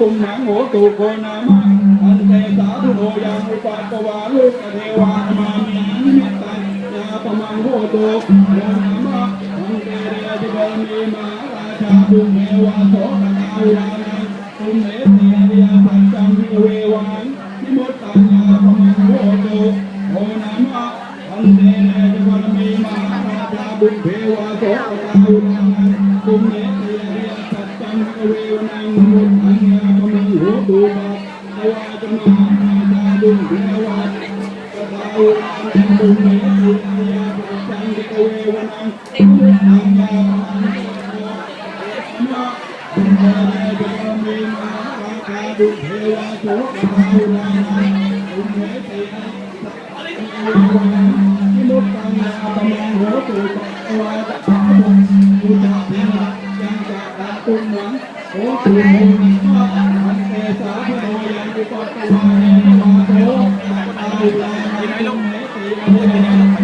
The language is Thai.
ตุมหังโหตุโกนามะอันเตสาธุโนยังอุปาตวาลูกเทวามามีนิมิตันยาปมังโหตุโกนามะอันเตเรจิเบมีมาราชาบุเทวาโสกตาอุรานังตุเหตีอริยสัจจังวิเววันนิมุตตัญญาปมังโหตุโกนามะอันเตเรจิเบมีมาราชาบุเทวาโสกตาอุรานังตุเหตีอริยสัจจัง นังหุทธังยามังโหตุปัตตวาจมาตาดุเทวาตะาวอันตุเมตุยาปัจังตุ้งเววนังอังกาดุเทวาสุขาวนาอุเมติมุตตังเวนาตมังโหตุปัตตวา ตุหลังโอตุโมนังข้าหันเตสาพโนยังวิปัสสนาเนวาโตอาบุลานิเมติอาบุลานิ